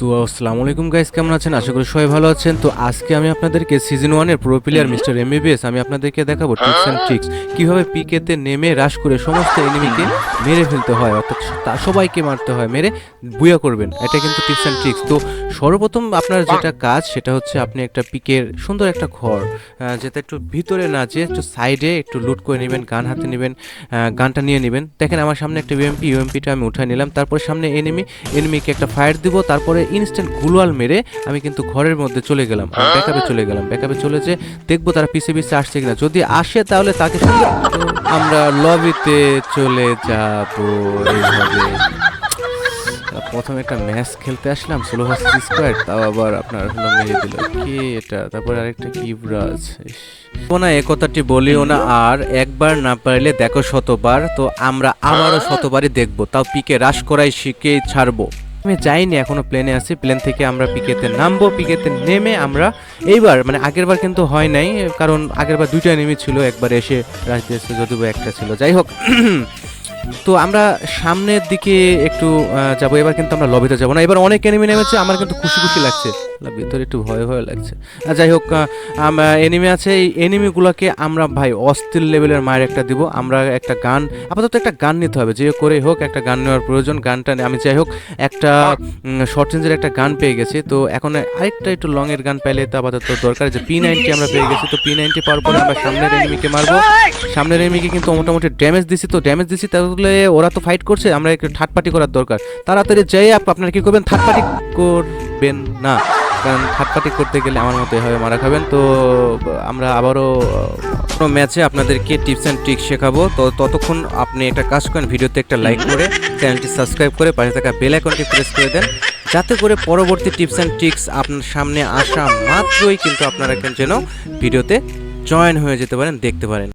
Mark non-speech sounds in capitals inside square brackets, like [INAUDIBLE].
তো আসসালামু আলাইকুম গাইস কেমন আছেন? আশা করি সবাই ভালো আছেন। তো আজকে আমি আপনাদেরকে সিজন ওয়ানের প্রো প্লেয়ার মিস্টার এমবিবিএস আমি আপনাদেরকে দেখাবো টিপস অ্যান্ড ট্রিক্স কীভাবে পিকেতে নেমে রাশ করে সমস্ত এনিমিকে মেরে ফেলতে হয়, অর্থাৎ তা সবাইকে মারতে হয়, মেরে বুয়া করবেন, এটা কিন্তু টিপস অ্যান্ড ট্রিক্স তো সর্বপ্রথম আপনার যেটা কাজ, সেটা হচ্ছে আপনি একটা পিকের সুন্দর একটা ঘর যেটা একটু ভিতরে না যে একটু সাইডে একটু লুট করে নেবেন, গান হাতে নেবেন গানটা নিয়ে নেবেন। দেখেন আমার সামনে একটা ইউএমপি ইউএমপিটা আমি উঠায় নিলাম, তারপরে সামনে এনিমি এনিমিকে একটা ফায়ার দিব, তারপরে ইনস্ট্যান্ট গুলোয়াল মেরে আমি কিন্তু ঘরের মধ্যে চলে গেলাম ব্যাকআপে চলে গেলাম। ব্যাকআপে চলে যে দেখব তারা পিছে পিছে আসছে কিনা। যদি আসে তাহলে তাকে আমরা লবিতে চলে যাব এইভাবে। প্রথমে একটা ম্যাচ খেলতে আসলাম ষোলো ভার্সেস স্কোয়ার তাও আবার আপনার হলো মেরে দিল। কি এটা? তারপরে আরেকটা কি ব্রাজ না এ কথাটি বলিও না আর একবার না পারলে দেখো শতবার তো আমরা আবারও শতবারই দেখব। তাও পিকে রাশ করাই শিখে ছাড়বো। আমি যাইনি, এখনও প্লেনে আছি। প্লেন থেকে আমরা পিকেতে নামবো। পিকেতে নেমে আমরা এইবার মানে আগেরবার কিন্তু হয় নাই, কারণ আগেরবার দুইটা নেমে ছিল, একবার এসে রাজদেশে যদিও একটা ছিল। যাই হোক, [CLEARS THROAT] তো আমরা সামনের দিকে একটু যাব। এবার কিন্তু আমরা লবিতে যাব না। এবার অনেক এনিমি নেমেছে, আমার কিন্তু খুশি খুশি লাগছে। ভিতরে একটু ভয় ভয় লাগছে। যাই হোক এনিমি আছে, এই এনিমিগুলোকে আমরা ভাই অস্থির লেভেলের মায়ের একটা দিব। আমরা একটা গান, আপাতত একটা গান নিতে হবে, যে করে হোক, একটা গান নেওয়ার প্রয়োজন, গানটা আমি যাই হোক, একটা শর্ট রেঞ্জের একটা গান পেয়ে গেছি। তো এখন আরেকটা একটু লং এর গান পেলে তো আপাতত দরকার, যে পি নাইনটি আমরা পেয়ে গেছি। তো পি নাইনটি পাওয়ার পরে আমরা সামনের এনিমিকে মারবো। সামনের এনিমিকে কিন্তু মোটামুটি ড্যামেজ দিছি তো ড্যামেজ দিছি, তাহলে ওরা তো ফাইট করছে, আমরা একটু থার্ড পার্টি করার দরকার। তাড়াতাড়ি যাই আপ, আপনারা কি করবেন? থার্ড পার্টি করবেন না। কারণ থার্ড করতে গেলে আমার মতো এভাবে মারা খাবেন। তো, আমরা আবারও কোনো ম্যাচে আপনাদেরকে টিপস অ্যান্ড ট্রিক্স শেখাবো। তো, ততক্ষণ আপনি একটা কাজ করেন, ভিডিওতে একটা লাইক করে চ্যানেলটি সাবস্ক্রাইব করে পাশে থাকা বেল আইকনটি প্রেস করে দেন। যাতে করে পরবর্তী টিপস অ্যান্ড ট্রিক্স আপনার সামনে আসা মাত্রই কিন্তু আপনারা যেন ভিডিওতে জয়েন হয়ে যেতে পারেন, দেখতে পারেন।